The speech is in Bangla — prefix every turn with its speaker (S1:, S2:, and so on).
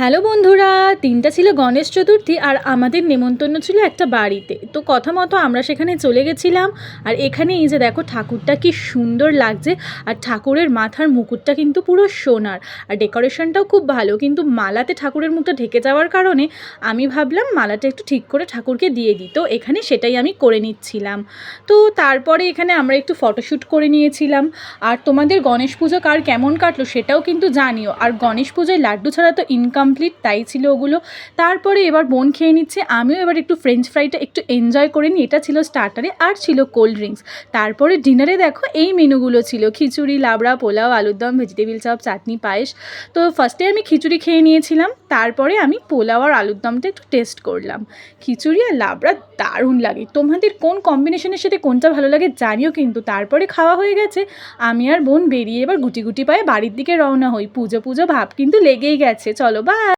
S1: হ্যালো বন্ধুরা, তিনটা ছিল গণেশ চতুর্থী আর আমাদের নেমন্তন্ন ছিল একটা বাড়িতে। তো কথা মতো আমরা সেখানে চলে গেছিলাম আর এখানে এই যে দেখো ঠাকুরটা কি সুন্দর লাগছে আর ঠাকুরের মাথার মুকুটটা কিন্তু পুরো সোনার আর ডেকোরেশনটাও খুব ভালো। কিন্তু মালাতে ঠাকুরের মুখটা ঢেকে যাওয়ার কারণে আমি ভাবলাম মালাটা একটু ঠিক করে ঠাকুরকে দিয়ে দিই। তো এখানে সেটাই আমি করে নিচ্ছিলাম। তো তারপরে এখানে আমরা একটু ফটোশ্যুট করে নিয়েছিলাম। আর তোমাদের গণেশ পুজো কার কেমন কাটলো সেটাও কিন্তু জানিও। আর গণেশ পুজোয় লাড্ডু ছাড়া তো ইনকমপ্লিট তাই ছিল ওগুলো। তারপরে এবার বোন খেয়ে নিচ্ছে, আমিও এবার একটু ফ্রেঞ্চ ফ্রাইটা একটু এনজয় করে নিই। এটা ছিল স্টার্টারে আর ছিল কোল্ড ড্রিঙ্কস তারপরে ডিনারে দেখো, এই মেনুগুলো ছিল। খিচুড়ি, লাবড়া, পোলাও, আলুর দম ভেজিটেবিল চপ চাটনি, পায়েস। তো ফার্স্টে আমি খিচুড়ি খেয়ে নিয়েছিলাম, তারপরে আমি পোলাও আর আলুর দমটা একটু টেস্ট করলাম। খিচুড়ি আর লাবড়া দারুণ লাগে। তোমাদের কোন কম্বিনেশনের সাথে কোনটা ভালো লাগে জানিও কিন্তু। তারপরে খাওয়া হয়ে গেছে, আমি আর বোন বেরিয়ে এবার গুটি গুটি পায়ে বাড়ির দিকে রওনা হই। পুজো পুজো ভাব কিন্তু লেগেই গেছে। চলো বা